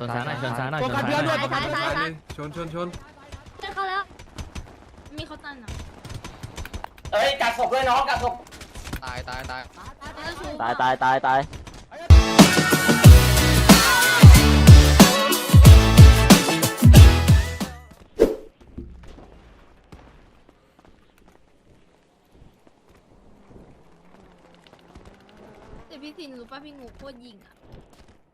ชนซ้ายหน่อยชนซ้ายหน่อยโฟชนกัสซ้ายเพื่อนหด้น่วยอยโฟกัสซ้ายซ้ายเพื่อนซ้าย ชนชนชนเจอเขาแล้ว มีเขาตันอะเอ้ยกัดศพด้วยน้องกัดศพ ตายตายตายเจอชูตายตายตายตายแต่พี่สินรู้ป่ะพี่งูโคตรยิงอะ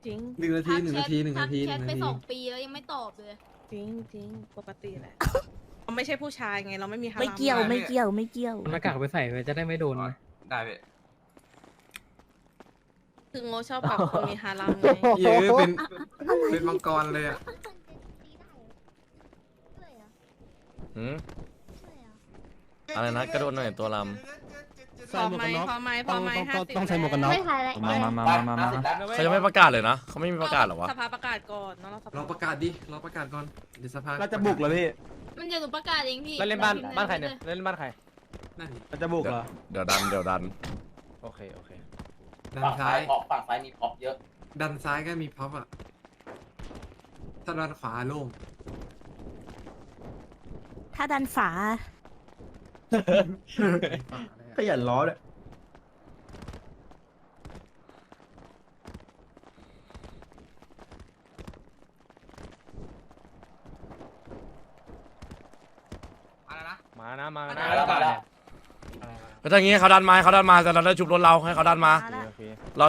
จริงหนึ่งนาทีหนึ่งนาทีหนึ่งทันากทีหแชนึ่ทงไปนาทีสองปีแล้วยังไม่ตอบเลย จริงจริงปกติแหละเราไม่ใช่ผู้ชายไงเราไม่มีฮาไม่รามเกี่ยวไม่เกี่ยวไม่เกี่ยว หน้ากากไปใส่จะได้ไม่โดนนะได้พี่คือโง่ชอบแบบคนมีฮารามไงเยอะเป็นเป็นมังกรเลยอะหืมอะไรนะกระโดดหน่อยตัวล พอไหมพอไหมพอไหมห้าสิบต้องใส่หมวกกันน็อกไม่ใครเลยมามามามามามาำเขายังไม่ประกาศเลยนะเขาไม่มีประกาศเหรอวะสภาประกาศก่อนเนาะเราสลอภางประกาศดิลองประกาศก่อนเดี๋ยวสภาเราจะบุกเหรอพี่มันจะหนูประกาศเองพี่แล้วเล่นบ้านพิมพ์บ้านใครเนี่ยลเล่นบ้านใครนั่นดิเราจะบุกเหรอเดี๋ยวดันเดี๋ยวดันโอเคโอเคดันฝั่งซ้าซ้ายยพอฝั่งซ้ายมีพ็อปเยอะ ดันซ้ายก็มีพับอะถ้าดันขวาโล่งถ้าดันฝา ขยันล้อเลยมานะมานะมาแล้วมาแล้วแล้วถ้าอย่างงี้เขาดันมาให้เขาดันมาแต่เราได้ชุบรถเราให้เขาดันมา มาละโอเคเรา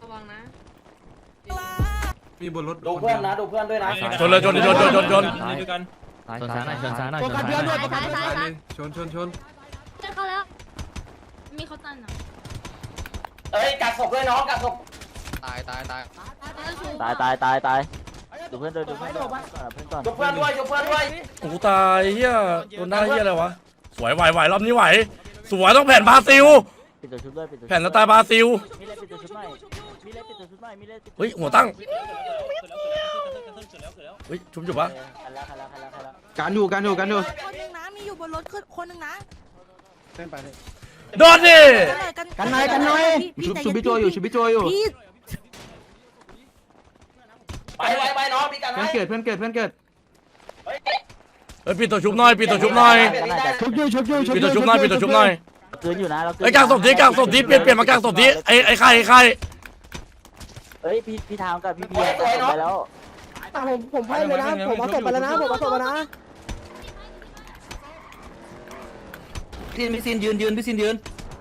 ระวังนะ มีบนรถดูเพื่อนนะดูเพื่อนด้วยนะชนเลยชนชนชนชนชนชนซ้ายหน่อยชนซ้ายหน่อยโฟชนกัสซ้ายเพื่อนหด้น่วอยยโฟกัสเพื่อนเลยชนชนชนเจอเขาแล้ว มีเขาตันอะเอ้ยกัดศพด้วยน้องกัดศพตายตายตายเจอชูตายตายตายตายดูเพื่อนด้วยดูเพื่อนด้วยเพื่อนก่อนดูเพื่อนด้วยดูเพื่อนด้วยโอ้โหตายเฮียโดนได้เฮียอะไรวะสวยไหวไหวรอบนี้ไหวสวยต้องแผ่นบราซิลปิดตัวชุดด้วยปิดตัวแผ่นสไตล์บราซิล มีเล่นปิดตัวชุดหน่อยมีเล่นปิดตัวชุดหน่อยมีเล่นปิดเฮ้ยหัวตั้งเฮ้ยชุบอยู่ปะคันแล้วคันแล้วคันแล้วคันแล้วการอยู่การอยู่การอยู่คนหนึ่งนะมีอยู่บนรถคนหนึ่งนะเล่นไปเลยโดนดิกันหน่อยกันหน่อยชุบชุบพี่โจอยู่ชุบพี่โจอยู่พี่ไปไปไปน้องพี่กันเพื่อนให้เกิดเพื่อนเกิดเพื่อนเกิดเฮ้ยเฮ้ยปิดตัวชุบหน่อยปิดตัวชุบหน่อยชุบอยู่ชุบอยู่ชุบปิดตัวชุบหน่อยปิดตัวชุบหน่อยคืนอยู่นะเราคืนไอ้ยกางศพดิกางศพดิเปลี่ยนเปลี่ยนมากางศพดิไอ้ไอ้ไข่ไอ้ไข่ เอ้ยพี่พี่ทามกับพี่เบียร์ไปแล้วผมผมให้เลยนะผมเอาศพไปแล้วนะผมเอาศพไปนะพี่ซินพี่ซินยืนยืนพี่ซินยืน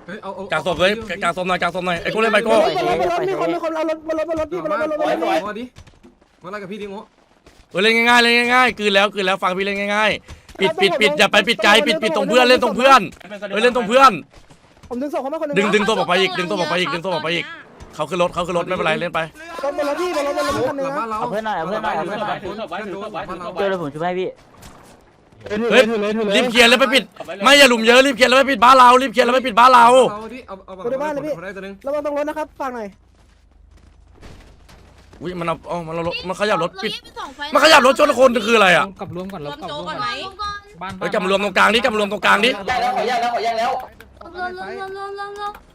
เฮ้ยเอาเอากางศพเลยกางศพหน่อยกางศพหน่อยไอ้กูเล่นไปโก้มีคนมีคนเอารถมารถมารถพี่มารถมารถมารถมาดิมาอะไรกับพี่ดิโง่เออเล่นง่ายๆเล่นง่ายๆคืนแล้วคืนแล้วฟังพี่เล่นง่ายๆปิดปิดปิดอย่าไปปิดไกลปิดปิดตรงเพื่อนเล่นตรงเพื่อนเฮ้ยเล่นตรงเพื่อน ผมดึงศพเขามาคนนึงดึงดึงตัวออกไปอีกดึงตัวออกไปอีกดึงตัวออกไปอีก เขาขึ้นรถเขาขึ้นรถไม่เป็นไรเล่นไปรถมารถพี่มารถมารถคันนึงนะเอาเพื่อนหน่อยเอาเพื่อนหน่อยเอาเพื่อนหน่อยถือศพไว้ถือศพไว้ถือศพเจอเลยผมช่วยให้พี่เฮ้ยรีบเคลียร์แล้วไปปิด ไม่อย่าหลุมเยอะรีบเคลียร์แล้วไปปิดบ้านเรารีบเคลียร์แล้วไปปิดบ้านเราเอาดิเอาเอาแบบได้ตัวนึงระวังตรงรถนะครับฟังหน่อยอุ้ยมันเอาเอามันเอารถมันขยับรถปิดเาแยกเป็นสองไฟมันขยับรถชนคนคืออะไรอะกลับรวมก่อนรเราวมกลับโจรวมก่ก่ออนนไหมรวมก่อนบ้านเฮ้ยกลับมารวมตรงกลางดิกลับมารวมตรงกลางดิแยกแล้วขอแยกแล้วขอแยกแล้วรวมรวมรวมรวมรวมรวมไ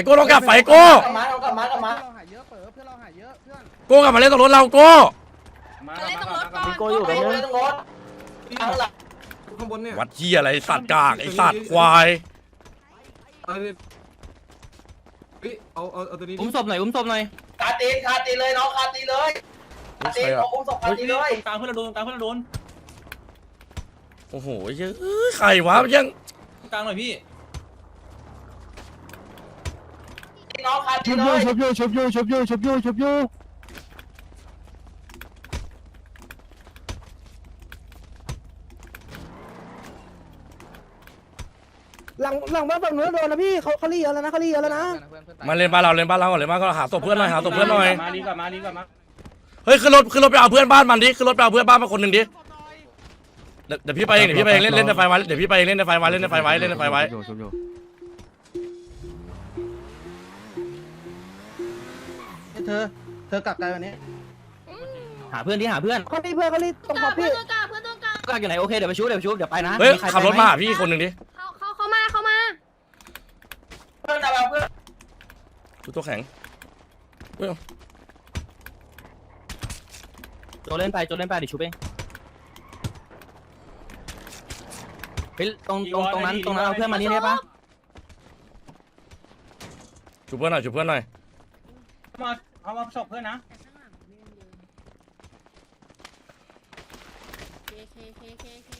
อ้โก้ลองกลับไฟโก้กลับมาเอากลับมากลับมาเราหายเยอะเปิดเพื่อนเราหายเยอะเพื่อนโก้กลับมาเล่นตรงรถเราโก้มาเล่นตรงรถก่อนมีโก้อยู่ไปตรงเลนึยงต้องรถข้างหลังข้างบนเนี่ยวัดเหี้ยอะไรไอ้สัตว์กากไอ้สัตว์ควายเอาดิเฮ้ยเอาเอาเอาตัวนี้ดิอุ้มศพหน่อยอุ้มศพหน่อยคาตีนคาตีนเลยน้องคาตีนเลยคาตีนของอุ้มศพคาตีนเลยกลางเพื่อนเราโดนกลางเพื่อนเราโดนโอ้โหไอ้เหี้ยเอ้ยใครวะยังกลางหน่อยพี่ น้องคาตีชุนบเลยูยชุบยูชุบยูชุบยูชุบยูชุบยูหลังหลังบ้านฝั่งนู้นโดนนะพี่เขาเขารีเยอะแล้วนะเขารีเยอะแล้วนะมาเล่นบ้านเราเล่นบ้านเราก่อนเล่นบ้านก็หาศพเพื่อนหน่อยหาศพเพื่อนหน่อยมาดีกว่ามาดีกว่ามาเฮ้ยขึ้นรถขึ้นรถไปเอาเพื่อนบ้านมันดิขึ้นรถไปเอาเพื่อนบ้านมาคนหนึ่งดิเดี๋ยวเดี๋ยวพี่ไปเองเดี๋ยวพี่ไปเองเล่นเล่นในไฟไว้เดี๋ยวพี่ไปเองเล่นในไฟไว้เล่นในไฟไว้เล่นในไฟไว้ ธอ เธอกลับไกลวันนี้ หาเพื่อนดิหาเพื่อนเขารีเพื่อนเขารีตรงขอบเพื่พี่ อนตัวกลางเพื่อนตัวกลางกลับอยู่ไหนโอเคเดี๋ยวไปชุบเดี๋ยวไปชุบเดี๋ยวไปนะเฮ้ยมีใคขับรถไปไหเขมาหาพี่คนหนึ่งดิาเขาเขามาเขามาชุดตัวแข็งเฮ้ยโจเล่นไปโจเล่นไปดิชูเองเฮ้ยตรงตรงตรงนั้นตรงนั้นเอาเพื่อนมานี่ได้ปะชุบเพื่อนหน่อยชุบเพื่อนหน่อย มา เอามาศพเพื่อนนะเคเคเคเคเค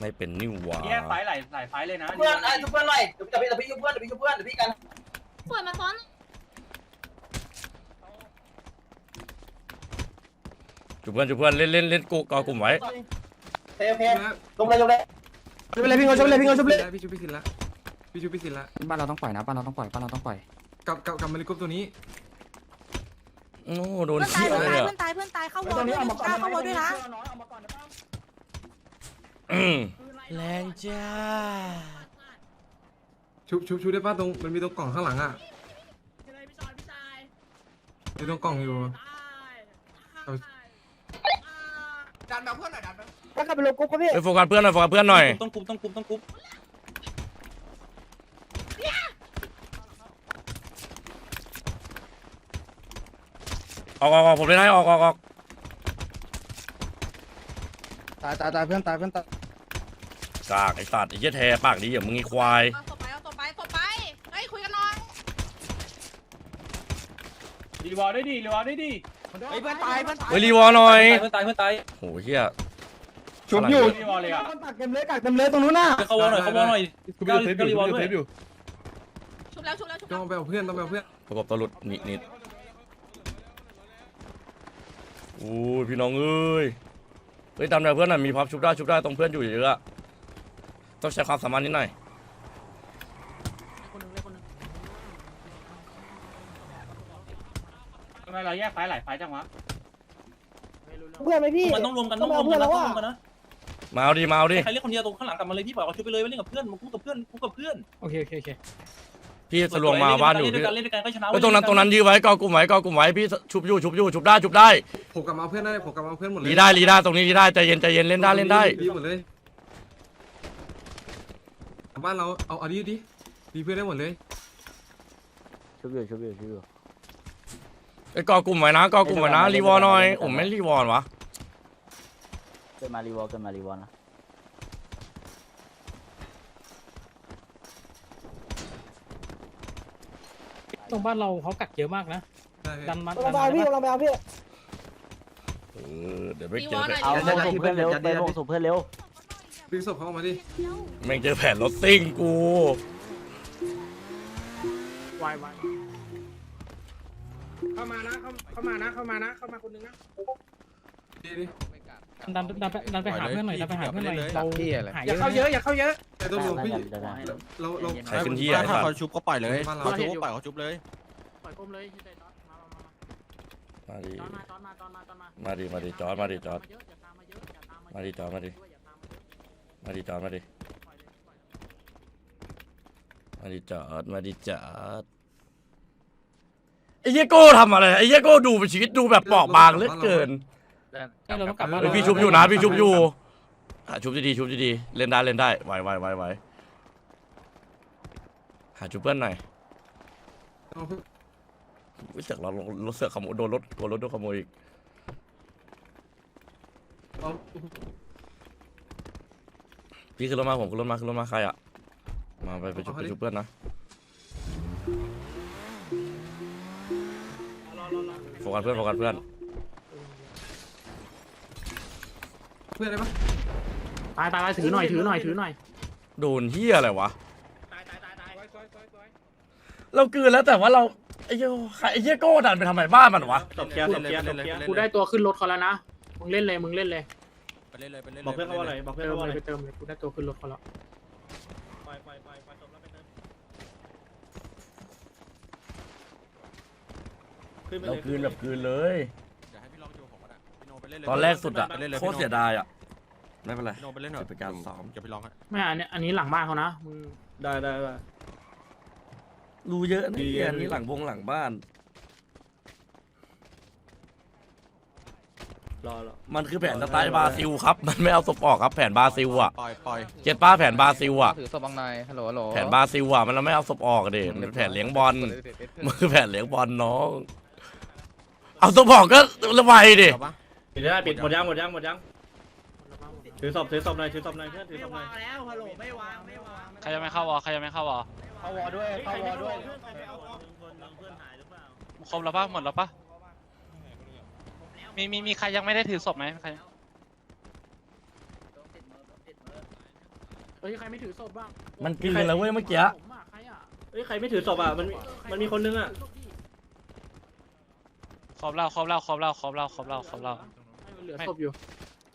ไม่เป็นนิ่ววาแยกไฟหลายหลายไฟเลยนะเพื่อนไอ้ทุกเพื่อนหน่อยเดี๋ยวพี่เดี๋ยวพี่ยุบเพื่อนเดี๋ยวพี่ยุบเพื่อนเดี๋ยวพี่กันปวดมาซ้อนชุบเพื่อนชุบเพื่อนเล่นเล่นเล่นกูกอกลุ่มไว้เพลเพลลงเลยลงเลยชุบเลยพี่เขาชุบเลยพี่เขาชุบเลยพี่ชูพี่สินละ พี่ชูพี่สินละบ้านเราต้องปล่อยนะบ้านเราต้องปล่อยบ้านเราต้องปล่อยกับกับกับมาริกุปตัวนี้โอ้โดนเพื่อนตาเชี่ยยเพื่เลอนยตายอะเพื่อนตายเพื่อนตายเข้าวอลด้วยนะกล้าเข้าวอลด้วยนะอืมแรงจ้าชุบชุบชุบได้ป่ะตรงมันมีตรงกล่องข้างหลังอะมีตรงกล่องอยู่เอาดันแบบเพื่อนหน่อยดันแบบถ้ากลับไปลงกุ๊กก็พี่ไปโฟกัสเพื่อนหน่อยโฟกัสเพื่อนหน่อยต้องกุมต้องกุมต้องกุม ออกออกออกผมเล่นให้ออกออกออกตายตายตายเพื่อนตายเพื่อนตายกากไอ้สัตว์ไอ้เหี้ยแทปากดีอย่ามึงไอ้ควายเอาต่อไปเอาต่อไปต่อไปเฮ้ยคุยกันหน่อยรีวอลได้ดิรีวอลได้ดิเฮ้ยเพื่อนตายเพื่อนตายเฮ้ยรีวอลหน่อยเพื่อนตายเพื่อนตายโหเหี้ยชุบอยู่รีวอลเลยอะคนตักเต็มเลยกักเต็มเลยตรงนู้นน่ะเขาวอลหน่อยเขาวอลหน่อยก็ก็รีวอลด้วยชุบแล้วชุบแล้วชุบต้แล้อวงไปเอาเพื่อนต้องไปเอาเพื่อนประกบตัวหลุดนิดนิดโอ้ยพี่น้องเอ้ยเฮ้ยตามแนวเพื่อนหน่อยมีพับชุบได้ชุบได้ตรงเพื่อนอยู่เยอะๆอะต้องใช้ความสามารถนิดหน่อยทำไมเราแยกไฟหลายไฟจังวะเพื่อนไหมพี่มันต้องรวมกันต้ต้อองงไปรวเอามเพื่กัอนนแล้วนะว่ะต้องรวมกันนะมาเอาดิมาเอาดิใครเรียกคนเดียวตรงข้างหลังกลับมาเลยพี่บอกว่าชุบไปเลยไม่เล่นกับเพื่อนมาคู่กับเพื่อนคู่กับเพื่อนโอเคโอเคโอเค พี่สลวงมาบ้านอยู่เล่นด้วพี่ยกันเล่นด้วยกันก็ชนะเฮ้ยตรงนั้นตรงนั้นยื้อไว้กอกลุ่มไว้กอกลุ่มไว้พี่ชุบอยู่ชุบอยู่ชุบได้ชุบได้ผมกลับมาเอาเพื่อนได้ผมกลับมาเอาเพื่อนหมดเลยรีได้รีได้ตรงนี้รีได้ใจเย็นใจเย็นเล่นได้เล่นได้รีหมดเลยบ้านเราเอาเอาดีดิดีเพื่อนได้หมดเลยชุบอยู่ชุบอยู่ชุบอยู่ไอ้ยกอกลุ่มไว้นะกอกลุ่มไว้นะรีวอลหน่อยผมไม่รีวอลวะเกิดมารีวอลเกิดมารีวอลนะ รงบ้านเราเขากักเยอะมากนะ ได้พี่ดันมากำลังไปเอาพี่กำลังไปเอาพี่เออเดี๋ยวไม่รีเจวออลหน่อยเอารีวอลหน่อยส่งเพื่อนเร็วไปส่งศพเพื่อนเร็วดึงศพเขาออกมาดิแม่งเจอแผนรถซิ่งกูวายวายเข้ามานะเข้าเข้ามานะเข้ามานะเข้ามาคนนึงนะดีดิ ดันดันไปดันไปหาเพื่อนหน่อยดันไปหาเพื่อนหน่อยเราหายอย่าเข้าเยอะอย่าเข้าเยอะแต่ต้องรวมพี่ได้ได้ได้เราเราใครขึ้นที่อะไอ้สัตว์บ้านเราเขาชุบก็ปล่อยเขาชุบเลยปล่อยก้มเลยมามามามาดิจอนมาจอนมาจอนมาจอนมามาดิมาดิจอดมาดิจอดเยอะอย่าตามมาเยอะอย่าตามมามาดิจอดมาดิอย่าตามมาเยอะมาดิจอดมาดิมาดิจอดมาดิจอดไอ้เหี้ยโก้ทำอะไรไอ้เหี้ยโก้ดูเป็นชีวิตดูแบบเปราะบางเหลือเกิน เอ้ยเราต้องกลับบ้าน เฮ้ยพี่ชุบอยู่นะพี่ชุบอยู่หาชุบดีๆชุบดีๆเล่นได้เล่นได้ไหวไหวไหวไหวหาชุบเพื่อนหน่อยเอาเพื่อนวิเสือกเรารถเสือกขโมยโดนรถโดนรถโดนขโมยอีกเอาพี่ขึ้นรถมาผมขึ้นรถมาขึ้นรถมาใครอะมาไปไปชุบไปชุบเพื่อนนะโฟกัสเพื่อนโฟกัสเพื่อน พื่อนได้ปะตายตายตายถือหน่อยถือหน่อยถือหน่อยโดนเฮียอะไรวะเราเกินแล้วแต่ว่าเราไอ้เหี้ยใครไอ้เหี้ยโก้ดันไปทำไมบ้านมันวะตบเกียร์ตบเกียร์ตบเกียร์กูได้ตัวขึ้นรถเขาแล้วนะมึงเล่นเลยมึงเล่นเลยไปเล่นเลยไปเล่นบอกเพื่อนเขาว่าอะไรบอกเพื่อนเติมเขาว่าเลอะไรยไปเติมเลยกูได้ตัวขึ้นรถเขาแล้วปล่อยปล่อยปล่อยปล่อยศพแล้วไปเติมขึ้นไปเราเลยคืนแบบคืนเลย เดี๋ยวให้พี่ลองอยู่ผมก็ได้พี่โนไปเล่นเลยตอนแรกสุดอะไปเล่นเลยโคตรเสียดายอะ ไม่เป็นไรพี่โนไปเล่นหน่อยจะเป็นการซ้อมเดี๋ยวพี่ลองให้ไม่อันนี้อันนี้หลังบ้านเขานะมึงได้ได้ได้ รู้เยอะนะดีเหี้ยดีนี่หลังวงหลังบ้าน รอรอ มันคือแผนสไตล์บราซิลครับ มันไม่เอาศพออกครับแผนบราซิลอะปล่อยปล่อยเก็ตป้าแผนบราซิลอะ ถือศพบางนายฮัลโหลฮัลโหลแผนบราซิลอะมันไม่เอาศพออกเด็มันเป็นแผนเลี้ยงบอล มันคือแผนเลี้ยงบอลน้อง เอาศพออกก็ระบายดิ เอาปะปิดได้ปิดหมดยังหมดยังหมดยัง ถือศพถือศพหน่อยถือศพหน่อยเพื่อนถือศพหน่อยแล้วฮัลโหลไม่วางไม่วางใครยังไม่เข้าวอใครยังไม่เข้าวอเข้าวอด้วยเข้าวอด้วยครบแล้วปะหมดแล้วปะมีมีมีใครยังไม่ได้ถือศพไหมใครเฮ้ยใครไม่ถือศพบ้างมันกินเลยแล้วเว้ยเมื่อกี้ ผมอะใครอะเฮ้ยใครไม่ถือศพอะมันมีมันมีคนนึงอะครบแล้วครบแล้วครบแล้วครบแล้วครบแล้วครบแล้ว เหลือศพอยู่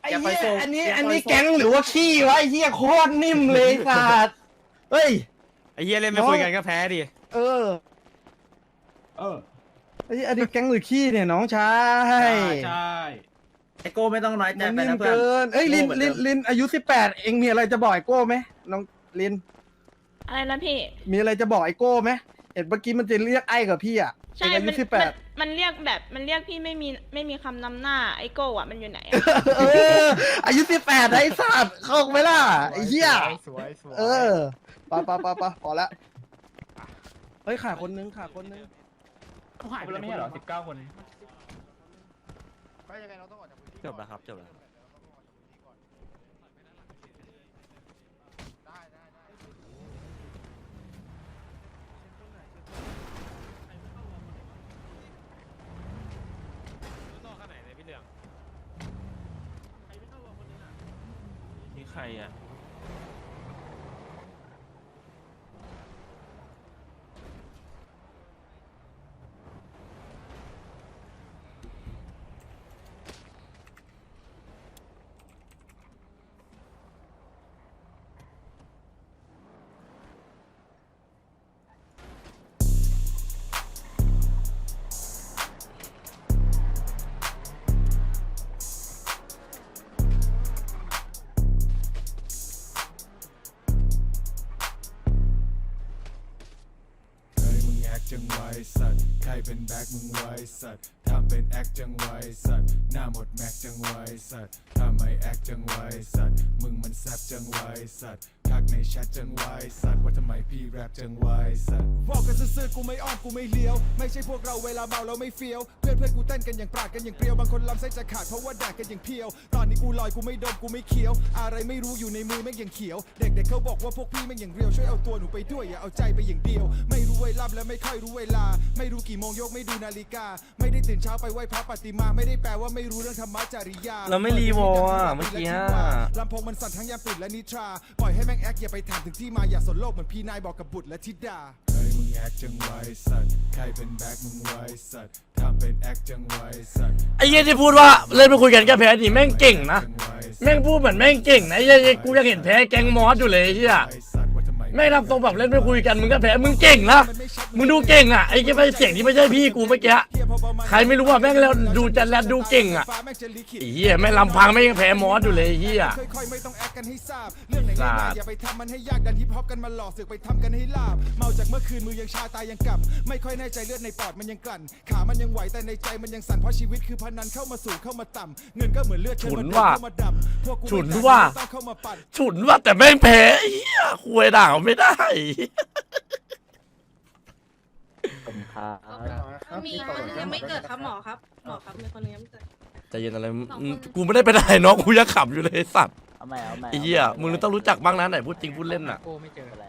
ไอ้เหี้ยอันนี้ อันนี้แก๊งหรือว่าขี้วะไอ้เหี้ยโคตรนิ่มเลยสัตว์เฮ้ย ไอ้เหี้ยเล่นไม่คุยกันก็แพ้ดิเออ เออไอ้อันนี้แก๊งหรือขี้เนี่ยน้องชายใช่ไอโก้ไม่ต้องน้อยใจมันไปนิ่มนะเพื่อน เกินเอ้ยลินโง่เหมือนเดิลินมลินอายุสิบแปดเองมีอะไรจะบอกไอโก้ไหมน้องลินอะไรนะพี่ มีอะไรจะบอกไอโก้ไหมเห็นเมื่อกี้มันจะเรียกไอ้กับพี่อะเอ ใช่งอายุมันสิบแปมันดมันเรียกแบบ มันเรียกพี่ไม่มีไม่มีคำนำหน้าไอโก้อะมันอยู่ไหนอะ เอออายุสิบแปดไอ้สัตว์เข้าไหมล่ะไอ้เหี้ยเออปะปะปะปะพอละ เฮ้ยขาดคนนึงขาดคนนึง เขาหายไปแล้วไม่ใช่เหรอสิบเก้าคน จบแล้วครับจบแล้ว นี่ใค เป็นแบ็คมึงไว้สัตว์ทำเป็นแอคจังไว้สัตว์หน้าหมดแม็กจังไว้สัตว์ทำไมแอคจังไว้สัตว์มึงมันแซบจังไว้สัตว์ ทักในแชทจังไวสัตว์ว่าทำไมพี่แรปจังไวสัตว์บอกกันซื่อๆกูไม่อ้อมกูไม่เลี้ยว ไม่ใช่พวกเราเวลาเมาเราไม่เฟี้ยว เพื่อนเพื่อนกูเต้นกันอย่างปราดกันอย่างเปรียว บางคนลำไส้จะขาดเพราะว่าแดกกันอย่างเพียว ตอนนี้กูลอยกูไม่ดมกูไม่เคี้ยว อะไรไม่รู้อยู่ในมือแม่งอย่างเขียว เด็กๆเขาบอกว่าพวกพี่แม่งอย่างเรียวช่วยเอาตัวหนูไปด้วยอย่าเอาใจไปอย่างเดียว ไม่รู้เวลาและไม่ค่อยรู้เวลา ไม่รู้กี่โมงยกไม่ดูนาฬิกา ไม่ได้ตื่นเช้าไปไหว้พระปฏิมาไม่ได้แปลว่าไม่รู้เรื่องธรรมะจริยาเราไม่รีโวอะเมื่อกี้อะ ลำโพงมันสั่นทั้งยามตื่นและนิทรา ปล่อยให้แม่งแอคอย่าไปถามถึงที่มาอย่าสนโลกเหมือนพี่นายบอกกับบุตรและธิดาเฮ้ยมึงแอคจังไวสัตว์ใครเป็นแบ็คมึงไวสัตว์ทำเป็นแอคจังไวสัตว์ไอ้เหี้ยที่พูดว่าเล่นไม่คุยกันก็แพ้นี่แม่งเก่งนะ แม่งพูดเหมือนแม่งเก่งนะไอ้เหี้ยกูยังเห็นแพ้แก๊งมอสอยู่เลยไอ้เหี้ย แม่งทำทรงแบบเล่นไม่คุยกันมึงก็แพ้มึงเก่งนะมึงดูเก่งอะไอ้เหี้ยไม่เสียงที่ไม่ใช่พี่กูเมื่อกี้ใครไม่รู้ว่าแม่งแล้วดูจะแลดดูเก่งอะไอ้เหี้ยแม่งลำพังไม่ยังแพ้มอสอยู่เลยไอ้เหี้ยค่อยๆไม่ต้องแอคกันให้ทราบเรื่องไหนง่ายๆอย่าไปทำมันให้ยากดันฮิปฮอปกันมาหลอกเสือกไปทำกันให้ลาบเมาจากเมื่อคืนมือยังชาตายังกลับ ไม่ค่อยแน่ใจเลือดในปอดมันยังกลั่น ขามันยังไหวแต่ในใจมันยังสั่นเพราะชีวิตคือพนันเข้ามาสู่เข้ามาต่ำเงินก็เหมือนเลือดเชิญมาดูดเข้ามาดำพวกกูฉุนว่าต้องเข้ามาปั่นฉุนว่าแต่แม่งแพ้ไอ้เหี้ยคุยด่าเขาไม่ได้ ผมครับมีคนนึงยังไม่เกิดครับหมอครับ หมอครับมีคนนึงยังไม่เกิด ใจเย็นอะไรมึงกูไม่ได้ไปไหนน้องกูยังขับอยู่เลยไอ้สัตว์เอาใหม่เอาใหม่ไอ้เหี้ยมึงต้องรู้จักบ้างนะไหนพูดจริงพูดเล่นอะ โก้ไม่เจอ อะไร